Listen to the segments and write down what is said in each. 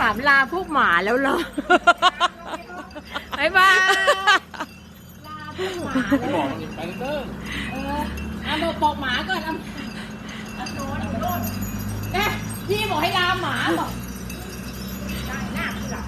ถามลาพวกหมาแล้วเหรอบ๊ายบายลาพวกหมาแล้วบอกไปเติ้งเอออะบอกบอกหมาก่อนเอาเอาโดนเอาโดนนะพี่บอกให้ลาหมาบอกได้หน้ากูหลับ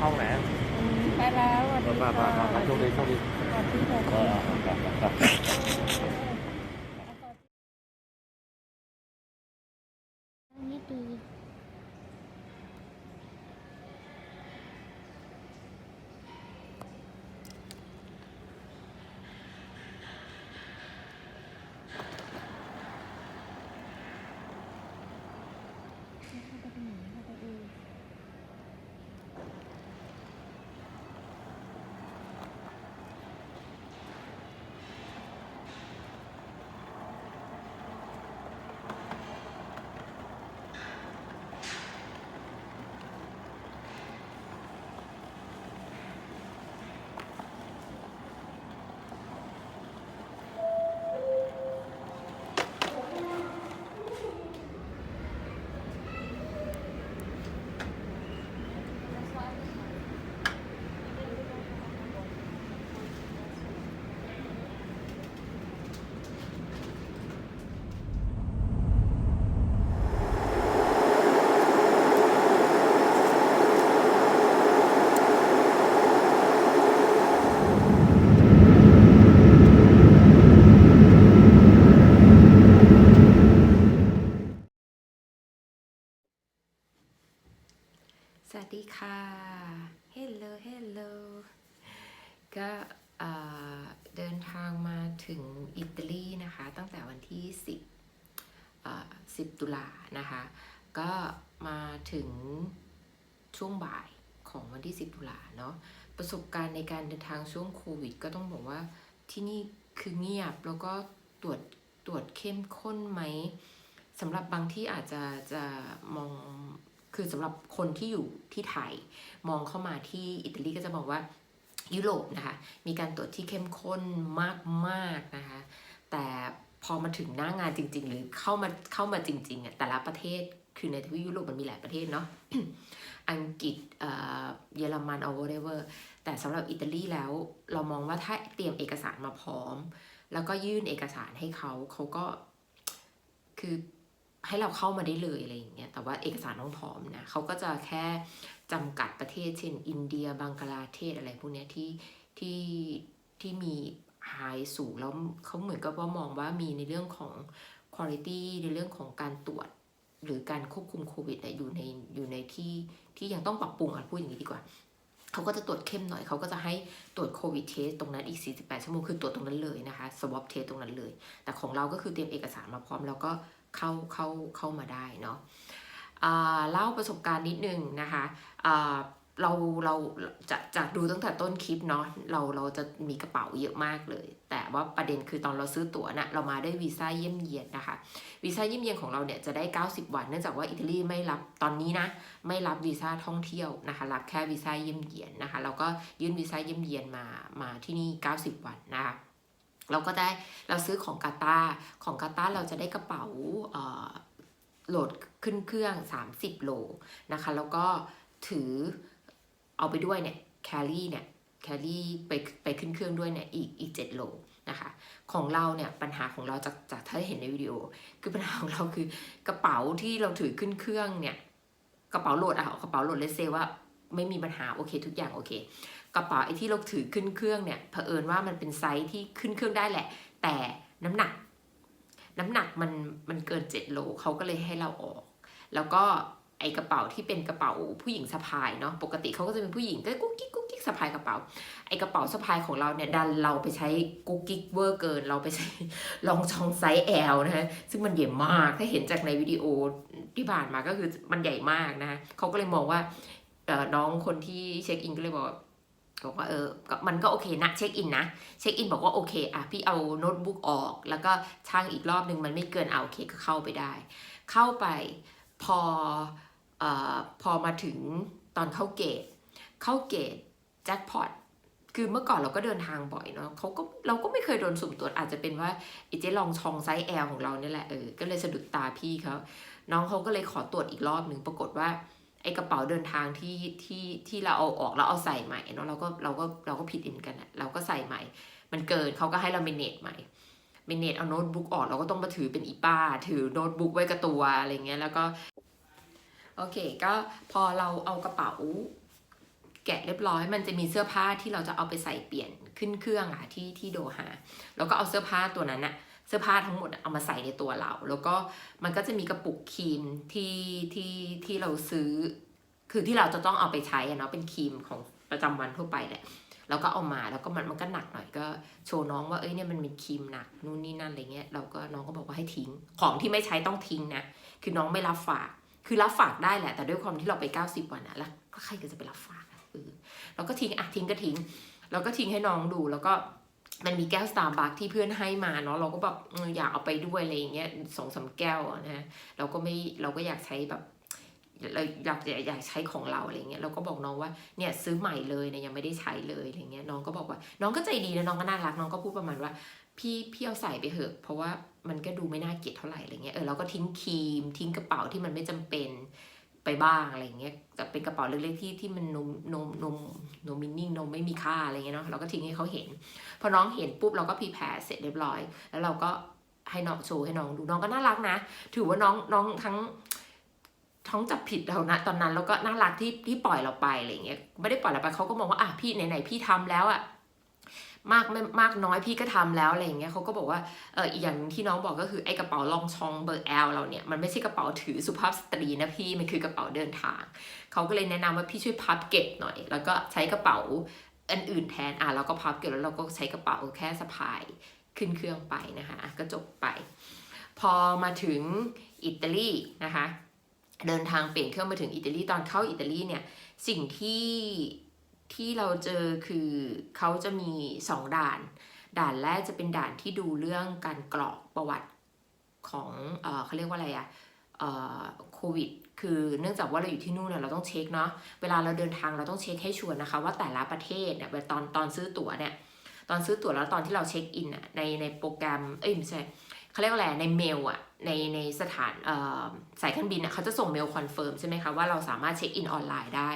ห้องไหนไปแล้วสวัสดีมาค่ะมามาโชคดีโชคดีสวัสดีค่ะ เออครับครับ นี่ดี สวัสดีค่ะ Hello Hello ก็เดินทางมาถึงอิตาลีนะคะตั้งแต่วันที่ 10 10 ตุลานะคะ ก็มาถึงช่วงบ่ายของวันที่ 10 ตุลาเนาะประสบการณ์ในการเดินทางช่วงโควิด ก็ต้องบอกว่าที่นี่คือเงียบแล้วก็ตรวจตรวจเข้มข้นไหมสำหรับบางที่อาจจะจะมองคือสำหรับคนที่อยู่ที่ไทย มองเข้ามาที่อิตาลีก็จะบอกว่า ยุโรปนะคะ มีการตรวจที่เข้มข้นมากๆนะคะ แต่พอมาถึงหน้างานจริง ๆ หรือเข้ามาเข้ามาจริงๆอะแต่ละประเทศคือในทวีปยุโรปมันมีหลายประเทศเนาะอังกฤษเออเยอรมันเอา whatever แต่สำหรับอิตาลีแล้วเรามองว่าถ้าเตรียมเอกสารมาพร้อม แล้วก็ยื่นเอกสารให้เขาเขาก็คือ ให้เราเข้ามาได้เลยอะไรอย่างเงี้ยแต่ว่าเอกสารต้องพร้อมนะเขาก็จะแค่จำกัดประเทศเช่น อินเดียบังกลาเทศอะไรพวกเนี้ยที่ที่ที่มีไฮสูงแล้วเขาเหมือนกับว่ามองว่ามีในเรื่องของคุณภาพในเรื่องของการตรวจหรือการควบคุมโควิดอยู่ในอยู่ในที่ที่ยังต้องปรับปรุงอะพูดอย่างนี้ดีกว่า เขาก็จะตรวจเข้มหน่อย เขาก็จะให้ตรวจโควิดเทสตรงนั้นอีก 48 ชั่วโมงคือตรวจตรงนั้นเลยนะคะสวอปเทสตรงนั้นเลย แต่ของเราก็คือเตรียมเอกสารมาพร้อมแล้วก็ เข้าเข้าเข้ามาได้เนาะเล่าประสบการณ์นิดนึงนะคะเราเราจะจะดูตั้งแต่ต้นคลิปเนาะเราเราจะมีกระเป๋าเยอะมากเลย แต่ว่าประเด็นคือตอนเราซื้อตั๋วนะ่ะเรามาได้วยวีซ่าเยี่ยมเยียนนะคะวีซ่าเยี่ยมเยียนของเราเนี่ยจะได้ 90 วัน เนื่องจากว่าอิตาลีไม่รับตอนนี้นะไม่รับวีซ่าท่องเที่ยวนะคะรับแค่วีซ่าเยี่ยมเยียนนะคะเราก็ยื่นวีซ่าเยี่ยมเยียนมามาที่นี่ 90 วันนะคะ เราก็ได้เราซื้อของกาตาของกาตาเราจะได้กระเป๋าโหลดขึ้นเครื่อง 30 โลนะคะ แล้วก็ถือเอาไปด้วยเนี่ยแคลรี่เนี่ยแคลรี่ไปไปขึ้นเครื่องด้วยเนี่ยอีกอีก7โลนะคะของเราเนี่ยปัญหาของเราจากจากถ้าเห็นในวิดีโอ คือปัญหาของเราคือกระเป๋าที่เราถือขึ้นเครื่องเนี่ยกระเป๋าโหลดอะเอากระเป๋าโหลดเลเซว่าไม่มีปัญหาโอเคทุกอย่างโอเค กระเป๋าไอ้ที่เราถือขึ้นเครื่องเนี่ยเผอิญว่ามันเป็นไซส์ที่ขึ้นเครื่องได้แหละ แต่น้ำหนัก น้ำหนักมันมันเกิน7โลเขาก็เลยให้เราออก แล้วก็ไอกระเป๋าที่เป็นกระเป๋าผู้หญิงสะพายเนาะปกติเขาก็จะเป็นผู้หญิงก็กุ๊กกิ๊กกุ๊กกิ๊กสะพายกระเป๋า ไอกระเป๋าสะพายของเราเนี่ยดันเราไปใช้กุ๊กกิ๊กเวอร์เกิน เราไปใช้ลองช่องไซส์ L นะฮะซึ่งมันใหญ่มากถ้าเห็นจากในวิดีโอที่ผ่านมาก็คือมันใหญ่มากนะฮะเขาก็เลยมองว่าน้องคนที่เช็คอินก็เลยบอก บอกว่าเออ มันก็โอเคนะเช็คอินนะ เช็คอินบอกว่าโอเคอะพี่เอาโน้ตบุ๊กออก แล้วก็ช่างอีกรอบนึงมันไม่เกินเอาโอเคก็เข้าไปได้ เข้าไปพอเอ่อพอมาถึงตอนเข้าเกต เข้าเกตแจ็คพอตคือเมื่อก่อนเราก็เดินทางบ่อยเนาะเขาก็เราก็ไม่เคยโดนสุ่มตรวจอาจจะเป็นว่าไอ้เจ๊ลองชองไซส์ L ของเราเนี่ยแหละเออก็เลยสะดุดตาพี่เขาน้องเขาก็เลยขอตรวจอีกรอบหนึ่งปรากฏว่า กระเป๋าเดินทางที่ที่ที่เราเอาออกแล้วเอาใส่ใหม่เนาะเราก็เราก็เราก็ผิดอินกันอะเราก็ใส่ใหม่ มันเกินเขาก็ให้เราเมเนจใหม่เมเนจเอาโน้ตบุ๊กออกเราก็ต้องมาถือเป็นอีป้า ถือโน้ตบุ๊กไว้กับตัวอะไรเงี้ยแล้วก็โอเค ก็พอเราเอากระเป๋าแกะเรียบร้อยมันจะมีเสื้อผ้าที่เราจะเอาไปใส่เปลี่ยนขึ้นเครื่องอะที่ที่โดฮาแล้วก็เอาเสื้อผ้าตัวนั้นอะ เสื้อผ้าทั้งหมดเอามาใส่ในตัวเรา แล้วก็มันก็จะมีกระปุกครีมที่ที่ที่เราซื้อ คือที่เราจะต้องเอาไปใช้เนาะเป็นครีมของประจำวันทั่วไปแหละแล้วก็เอามาแล้วก็มันมันก็หนักหน่อยก็โชว์น้องว่าเอ้ยเนี่ยมันมีครีมหนักนู่นนี่นั่นอะไรเงี้ยเราก็น้องก็บอกว่าให้ทิ้ง ของที่ไม่ใช้ต้องทิ้งนะคือน้องไม่รับฝาก คือรับฝากได้แหละ แต่ด้วยความที่เราไป 90 วันอะแล้วใครก็จะไปรับฝากอะเออเราก็ทิ้งอะทิ้งก็ทิ้งเราก็ทิ้งให้น้องดูแล้วก็ มันมีแก้วสตาร์บัคที่เพื่อนให้มาเนาะเราก็แบบอยากเอาไปด้วยอะไรอย่างเงี้ยสองสามแก้วนะเราก็ไม่เราก็อยากใช้แบบเราอยากอยากใช้ของเราอะไรเงี้ยเราก็บอกน้องว่าเนี่ยซื้อใหม่เลยเนี่ยยังไม่ได้ใช้เลยอะไรเงี้ยน้องก็บอกว่า น้องก็ใจดีนะน้องก็น่ารักน้องก็พูดประมาณว่า พี่พี่เอาใส่ไปเถอะ เพราะว่ามันก็ดูไม่น่าเกลียดเท่าไหร่อะไรเงี้ยเออเราก็ทิ้งครีมทิ้งกระเป๋าที่มันไม่จำเป็น ไปบ้างอะไรเงี้ยแต่เป็นกระเป๋าเล็กๆที่ที่มันนมนมนมนมมินนิ่งนมไม่มีค่าอะไรเงี้ยเนาะเราก็ทิ้งให้เขาเห็น พอน้องเห็นปุ๊บเราก็พีแพรเสร็จเรียบร้อย แล้วเราก็ให้น้องโชว์ให้น้องดูน้องก็น่ารักนะ ถือว่าน้องน้องทั้งท้องจับผิดเรานะตอนนั้นแล้วก็น่ารักที่ที่ปล่อยเราไปอะไรเงี้ยไม่ได้ปล่อยเราไปเขาก็มองว่าอะพี่ไหนๆพี่ทำแล้วอะ มากไม่มากน้อยพี่ก็ทำแล้วอะไรอย่างเงี้ยเขาก็บอกว่าเอออีกอย่างที่น้องบอกก็คือไอ้กระเป๋าลองชองเบอร์ L เราเนี่ยมันไม่ใช่กระเป๋าถือสุภาพสตรีนะพี่มันคือกระเป๋าเดินทางเขาก็เลยแนะนำว่าพี่ช่วยพับเก็บหน่อย แล้วก็ใช้กระเป๋าอันอื่นแทนอะเราก็พับเก็บแล้วเราก็ใช้กระเป๋าแค่สะพายขึ้นเครื่องไปนะคะก็จบไป พอมาถึงอิตาลีนะคะเดินทางเปลี่ยนเครื่องมาถึงอิตาลีตอนเข้าอิตาลีเนี่ยสิ่งที่ ที่เราเจอคือเขาจะมีสองด่าน ด่านแรกจะเป็นด่านที่ดูเรื่องการกรอกประวัติของเออเขาเรียกว่าอะไรอะโควิดคือเนื่องจากว่าเราอยู่ที่นู่นเนี่ยเราต้องเช็คเนาะเวลาเราเดินทางเราต้องเช็คให้ชัวร์นะคะ ว่าแต่ละประเทศเนี่ยตอนตอนซื้อตั๋วเนี่ยตอนซื้อตั๋วแล้วตอนที่เราเช็คอินอะในในโปรแกรมเอ้ยไม่ใช่เขาเรียกว่าอะไรในเมลอะในในสถานสายการบินอะเขาจะส่งเมลคอนเฟิร์มใช่ไหมคะว่าเราสามารถเช็คอินออนไลน์ได้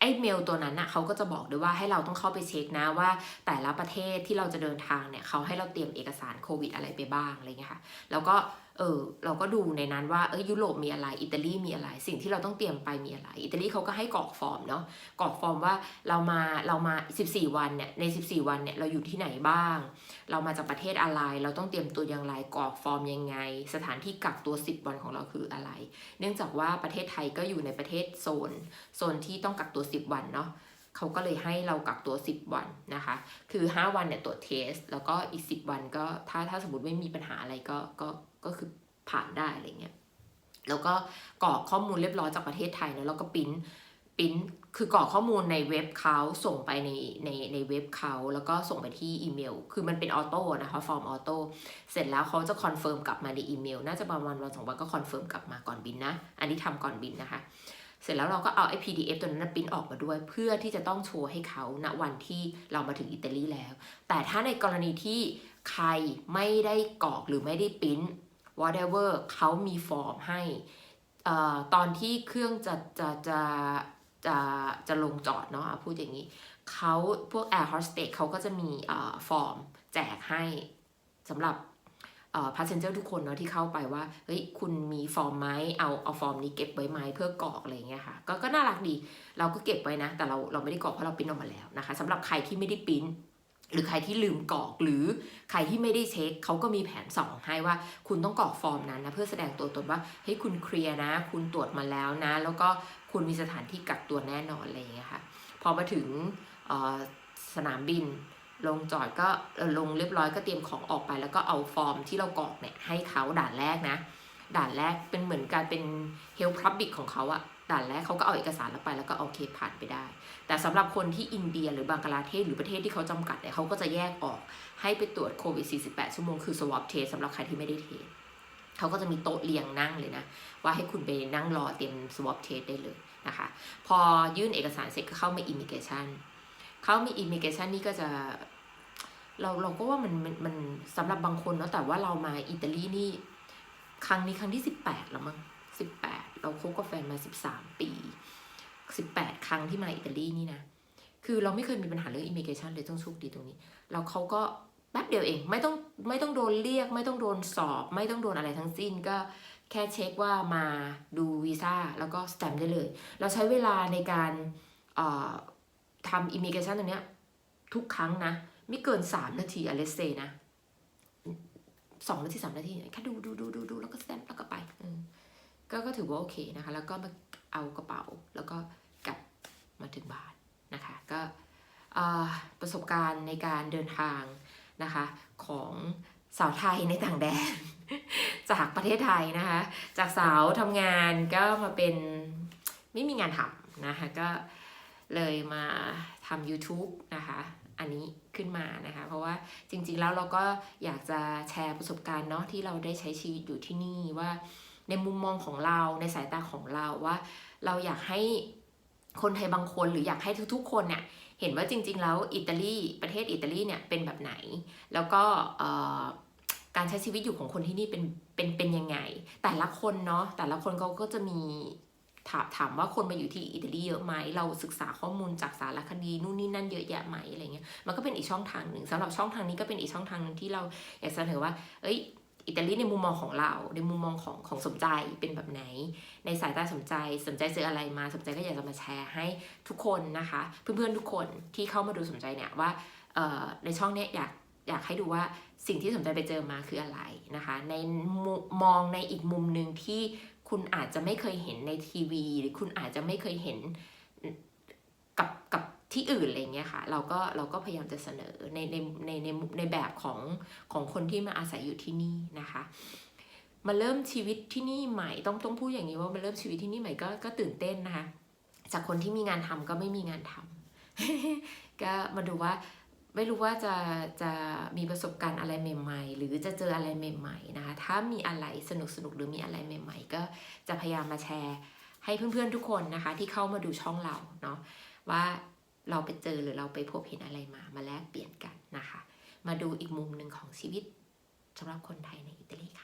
ไอ้เมลตัวนั้นน่ะเขาก็จะบอกด้วยว่าให้เราต้องเข้าไปเช็คนะว่า แต่ละประเทศที่เราจะเดินทางเนี่ยเขาให้เราเตรียมเอกสารโควิดอะไรไปบ้างอะไรเงี้ยค่ะแล้วก็ เออเราก็ดูในนั้นว่าเออยุโรปมีอะไรอิตาลีมีอะไร สิ่งที่เราต้องเตรียมไปมีอะไร อิตาลีเขาก็ให้กรอกฟอร์มเนาะกรอกฟอร์มว่าเรามาเรามา 14 วันเนี่ยใน 14 วันเนี่ยเราอยู่ที่ไหนบ้าง เรามาจากประเทศอะไร เราต้องเตรียมตัวอย่างไรกรอกฟอร์มยังไง สถานที่กักตัว 10 วันของเราคืออะไร เนื่องจากว่าประเทศไทยก็อยู่ในประเทศโซนโซนที่ต้องกักตัว 10 วันเนาะเขาก็เลยให้เรากักตัว 10 วันนะคะ คือ 5 วันเนี่ยตรวจเทส แล้วก็อีก 10 วันก็ถ้าถ้าสมมติไม่มีปัญหาอะไรก็ก็ ก็คือผ่านได้อะไรเงี้ยแล้วก็กรอกข้อมูลเรียบร้อยจากประเทศไทยนะแล้วก็ปิ้นปิ้นคือกรอกข้อมูลในเว็บเขาส่งไปในในในเว็บเขาแล้วก็ส่งไปที่อีเมล คือมันเป็นออโต้นะคะฟอร์มออโต้เสร็จแล้วเขาจะคอนเฟิร์มกลับมาในอีเมล น่าจะประมาณวันสองวันก็คอนเฟิร์มกลับมาก่อนบินนะ อันนี้ทำก่อนบินนะคะ เสร็จแล้วเราก็เอาไอ้ PDF ตัวนั้นปิ้นออกมาด้วย เพื่อที่จะต้องโชว์ให้เขาณวันที่เรามาถึงอิตาลีแล้ว แต่ถ้าในกรณีที่ใครไม่ได้กรอกหรือไม่ได้ปิ้น whatever เขามีฟอร์มให้ตอนที่เครื่องจะจะจะจะจะลงจอดเนาะพูดอย่างนี้เขาพวก air hostess เขาก็จะมีฟอร์มแจกให้สำหรับเอ่อ passenger ทุกคนเนาะที่เข้าไปว่าเฮ้ยคุณมีฟอร์มไหมเอาเอาฟอร์มนี้เก็บไว้ไหมเพื่อกรอกอะไรอย่างเงี้ยค่ะก็ก็น่ารักดี เราก็เก็บไว้นะ แต่เราเราไม่ได้กรอกเพราะเราปิ้นออกมาแล้วนะคะสำหรับใครที่ไม่ได้ปิ้น หรือใครที่ลืมกรอกหรือใครที่ไม่ได้เช็คเขาก็มีแผนสองให้ว่า คุณต้องกรอกฟอร์มนั้นนะเพื่อแสดงตัวตนว่าเฮ้ยคุณเคลียร์นะ คุณตรวจมาแล้วนะ แล้วก็คุณมีสถานที่กักตัวแน่นอนอะไรอย่างเงี้ยค่ะพอมาถึงสนามบิน ลงจอดก็ลงเรียบร้อยก็เตรียมของออกไป แล้วก็เอาฟอร์มที่เรากรอกเนี่ยให้เขาด่านแรกนะ ด่านแรกเป็นเหมือนการเป็นเฮลพับบิกของเขาอะ ด่านแรกเขาก็เอาเอกสารเราไปแล้วก็โอเคผ่านไปได้ แต่สำหรับคนที่อินเดียหรือบังกลาเทศหรือประเทศที่เขาจำกัดเนี่ยเขาก็จะแยกออกให้ไปตรวจโควิด 48 ชั่วโมงคือ swab test สำหรับใครที่ไม่ได้เทสเขาก็จะมีโต๊ะเรียงนั่งเลยนะ ว่าให้คุณไปนั่งรอเตรียม swab test ได้เลยนะคะ พอยื่นเอกสารเสร็จก็เข้ามา immigration เข้ามี immigration นี่ก็จะเราเราก็ว่ามันมันมันสำหรับบางคนเนาะแต่ว่าเรามาอิตาลีนี่ ครั้งนี้ครั้งที่สิบแปดแล้วมั้ง สิบแปดเราคบกับแฟนมาสิบสามปีสิบแปดครั้งที่มาอิตาลีนี่นะ คือเราไม่เคยมีปัญหาเรื่อง immigration เลยต้องโชคดีตรงนี้ แล้วเขาก็แป๊บเดียวเองไม่ต้องไม่ต้องโดนเรียก ไม่ต้องโดนสอบ ไม่ต้องโดนอะไรทั้งสิ้นก็แค่เช็คว่ามาดูวีซ่าแล้วก็สแตมป์ได้เลย เราใช้เวลาในการทำ immigration ตรงเนี้ยทุกครั้งนะ ไม่เกินสามนาทีอเลสเซนะสองนาทีสามนาทีแค่ดูดูดูดูดูแล้วก็สแตมป์แล้วก็ไปอ ก็ก็ถือว่าโอเคนะคะ แล้วก็มาเอากระเป๋าแล้วก็กลับมาถึงบ้านนะคะ ก็ประสบการณ์ในการเดินทางนะคะของสาวไทยในต่างแดน จากประเทศไทยนะคะ จากสาวทำงานก็มาเป็นไม่มีงานทำนะคะก็เลยมาทำ YouTube นะคะอันนี้ขึ้นมานะคะ เพราะว่าจริงๆแล้วเราก็อยากจะแชร์ประสบการณ์เนาะที่เราได้ใช้ชีวิตอยู่ที่นี่ว่า ในมุมมองของเราในสายตาของเราว่า เราอยากให้คนไทยบางคนหรืออยากให้ทุกๆ คนเนี่ยเห็นว่าจริง ๆ แล้วอิตาลีประเทศอิตาลีเนี่ยเป็นแบบไหน แล้วก็การใช้ชีวิตอยู่ของคนที่นี่เป็นเป็นเป็นยังไง แต่ละคนเนาะแต่ละคนเขาก็จะมีถามถามว่าคนมาอยู่ที่อิตาลีเยอะไหม เราศึกษาข้อมูลจากสารคดีนู่นนี่นั่นเยอะแยะไหมอะไรเงี้ย มันก็เป็นอีกช่องทางหนึ่งสำหรับช่องทางนี้ก็เป็นอีกช่องทางหนึ่งที่เราอยากเสนอว่า เอ้ย อิตาลีในมุมมองของเรา ในมุมมองของของสมใจเป็นแบบไหน ในสายตาสนใจสนใจเจออะไรมาสนใจก็อยากจะมาแชร์ให้ทุกคนนะคะ เพื่อนๆทุกคนที่เข้ามาดูสนใจเนี่ยว่าในช่องเนี้ยอยากอยากให้ดูว่าสิ่งที่สนใจไปเจอมาคืออะไรนะคะ ในมุมมองในอีกมุมหนึ่งที่คุณอาจจะไม่เคยเห็นในทีวี หรือคุณอาจจะไม่เคยเห็นกับกับ ที่อื่นอะไรเงี้ยค่ะ เราก็เราก็พยายามจะเสนอในในในในในแบบของของคนที่มาอาศัยอยู่ที่นี่นะคะมาเริ่มชีวิตที่นี่ใหม่ต้องต้องพูดอย่างนี้ว่ามาเริ่มชีวิตที่นี่ใหม่ก็ก็ตื่นเต้นนะคะจากคนที่มีงานทำก็ไม่มีงานทำก็มาดูว่าไม่รู้ว่าจะจะมีประสบการณ์อะไรใหม่ๆ หรือจะเจออะไรใหม่ๆนะคะถ้ามีอะไรสนุกสนุกหรือมีอะไรใหม่ ๆ ก็จะพยายามมาแชร์ให้เพื่อนๆทุกคนนะคะ ที่เข้ามาดูช่องเราเนาะว่า เราไปเจอหรือเราไปพบเห็นอะไรมามาแลกเปลี่ยนกันนะคะ มาดูอีกมุมหนึ่งของชีวิตสำหรับคนไทยในอิตาลีค่ะ